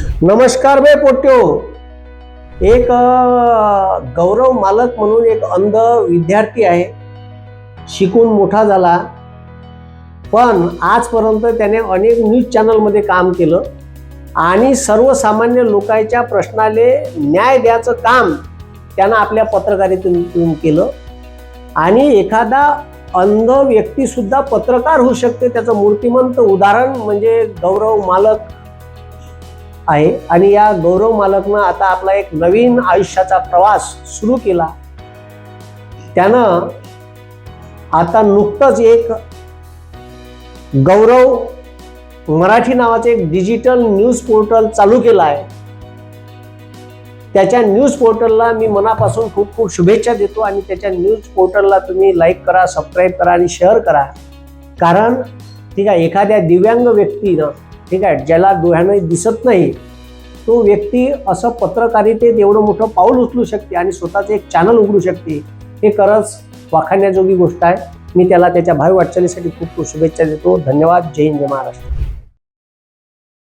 नमस्कार बे पोट्यो. एक गौरव मालक म्हणून एक अंध विद्यार्थी आहे. शिकून मोठा झाला. पण आजपर्यंत त्याने अनेक न्यूज चॅनलमध्ये काम केलं. आणि सर्वसामान्य लोकांच्या प्रश्नाले न्याय द्यायचं काम त्यानं आपल्या पत्रकारितेतून केलं. आणि एखादा अंध व्यक्तीसुद्धा पत्रकार होऊ शकते त्याचं मूर्तिमंत उदाहरण म्हणजे गौरव मालक आहे. आणि या गौरव मालकनं आता आपला एक नवीन आयुष्याचा प्रवास सुरू केला. त्यानं आता नुकतंच एक गौरव मराठी नावाचं एक डिजिटल न्यूज पोर्टल चालू केलं आहे. त्याच्या न्यूज पोर्टलला मी मनापासून खूप खूप शुभेच्छा देतो आणि त्याच्या न्यूज पोर्टलला तुम्ही लाईक करा सबस्क्राईब करा आणि शेअर करा. कारण ठीक आहे एखाद्या दिव्यांग व्यक्तीनं ठीक आहे ज्याला डोळ्याने दिसत नाही तो व्यक्ती असं पत्रकारितेत एवढं मोठं पाऊल उचलू शकते आणि स्वतःचं एक चॅनल उघडू शकते हे खरंच वाखाण्याजोगी गोष्ट आहे. मी त्याला त्याच्या भावी वाटचालीसाठी खूप खूप शुभेच्छा देतो. धन्यवाद. जय हिंद जय महाराष्ट्र.